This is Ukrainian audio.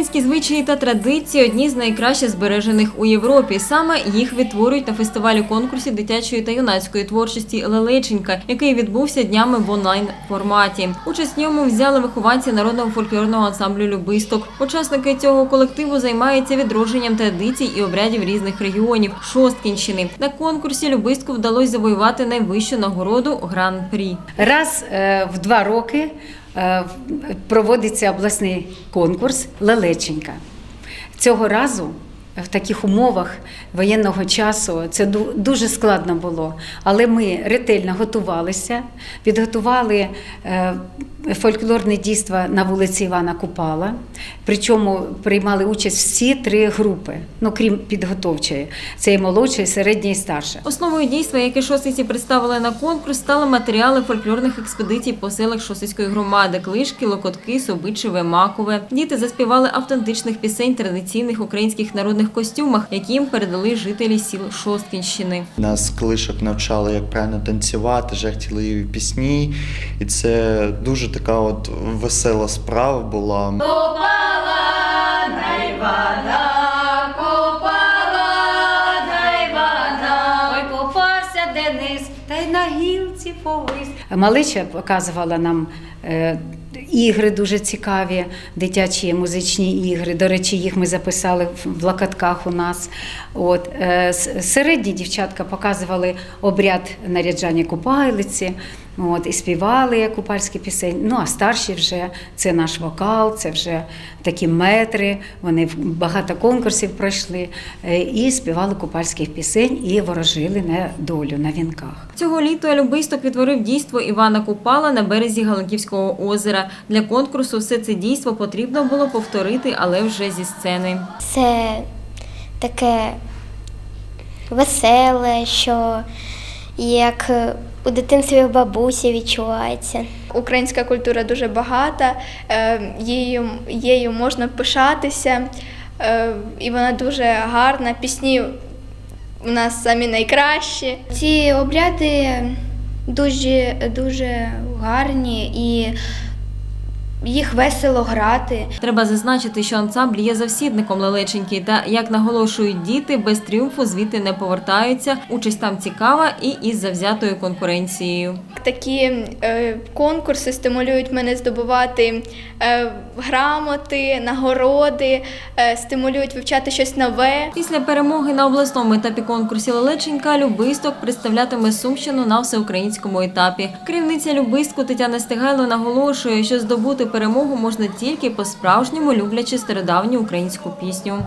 Українські звичаї та традиції одні з найкраще збережених у Європі. Саме їх відтворюють на фестивалі конкурсі дитячої та юнацької творчості Лелеченька, який відбувся днями в онлайн форматі. Участь в ньому взяли вихованці народного фольклорного ансамблю Любисток. Учасники цього колективу займаються відродженням традицій і обрядів різних регіонів Шосткінщини. На конкурсі Любистку вдалося завоювати найвищу нагороду гран-прі. Раз е, в два роки проводиться обласний конкурс Лелеченька. Цього разу в таких умовах воєнного часу це дуже складно було. Але ми ретельно готувалися, підготували е, фольклорне дійство на вулиці Івана Купала. Причому приймали участь всі три групи, ну крім підготовчої. Це і молодша, і середня, і старша. Основою дійства, яке шосиці представили на конкурс, стали матеріали фольклорних експедицій по селах Шосицької громади: Клишки, Локотки, Собичеве, Макове. Діти заспівали автентичних пісень традиційних українських народних костюмах, які їм передали жителі сіл Шосткінщини. Нас клишок навчали, як правильно танцювати, жартівливі пісні. І це дуже така от весела справа була. Ой, попався Денис, та й на гілці повис. Малеча показувала нам е, ігри дуже цікаві, дитячі музичні ігри. До речі, їх ми записали в- локатках у нас. От, е, середні дівчатка показували обряд наряджання купайлиці. От, і співали купальські пісень. Ну а старші вже це наш вокал, це вже такі метри. Вони багато конкурсів пройшли е, і співали купальських пісень і ворожили на долю на вінках. Цього літа Любисток відтворив дійство Івана Купала на березі Галанківського озера. Для конкурсу все це дійство потрібно було повторити, але вже зі сцени. Це таке веселе, що як у дитинстві бабусі відчувається. Українська культура дуже багата, е, її, її можна пишатися, е, і вона дуже гарна. Пісні у нас самі найкращі. Ці обряди дуже, дуже гарні і їх весело грати. Треба зазначити, що ансамбль є завсідником лелеченьки, та як наголошують діти, без тріумфу звідти не повертаються. Участь там цікава і із завзятою конкуренцією. Такі е, конкурси стимулюють мене здобувати е, грамоти, нагороди, е, стимулюють вивчати щось нове. Після перемоги на обласному етапі конкурсі Лелеченька Любисток представлятиме Сумщину на всеукраїнському етапі. Керівниця Любистку Тетяна Стигайло наголошує, що здобути перемогу можна тільки по-справжньому люблячи стародавню українську пісню.